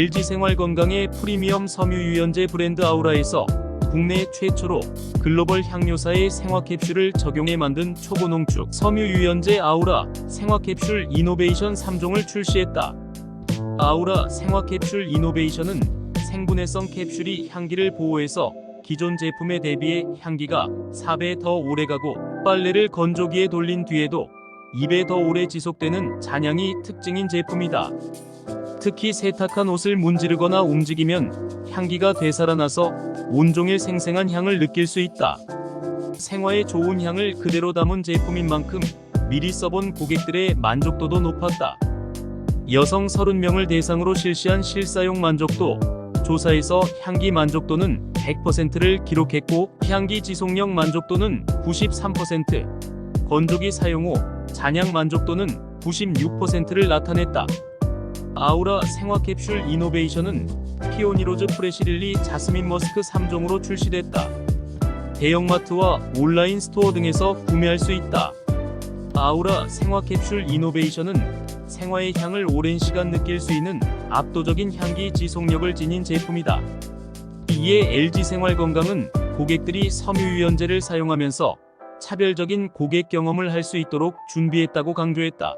LG생활건강의 프리미엄 섬유유연제 브랜드 아우라에서 국내 최초로 글로벌 향료사의 생화캡슐을 적용해 만든 초고농축 섬유유연제 아우라 생화캡슐 이노베이션 3종을 출시했다. 아우라 생화캡슐 이노베이션은 생분해성 캡슐이 향기를 보호해서 기존 제품에 대비해 향기가 4배 더 오래가고 빨래를 건조기에 돌린 뒤에도 2배 더 오래 지속되는 잔향이 특징인 제품이다. 특히 세탁한 옷을 문지르거나 움직이면 향기가 되살아나서 온종일 생생한 향을 느낄 수 있다. 생화의 좋은 향을 그대로 담은 제품인 만큼 미리 써본 고객들의 만족도도 높았다. 여성 30명을 대상으로 실시한 실사용 만족도 조사에서 향기 만족도는 100%를 기록했고 향기 지속력 만족도는 93%, 건조기 사용 후 잔향 만족도는 96%를 나타냈다. 아우라 생화캡슐 이노베이션은 피오니로즈 프레시릴리 자스민 머스크 3종으로 출시됐다. 대형마트와 온라인 스토어 등에서 구매할 수 있다. 아우라 생화캡슐 이노베이션은 생화의 향을 오랜 시간 느낄 수 있는 압도적인 향기 지속력을 지닌 제품이다. 이에 LG생활건강은 고객들이 섬유유연제를 사용하면서 차별적인 고객 경험을 할 수 있도록 준비했다고 강조했다.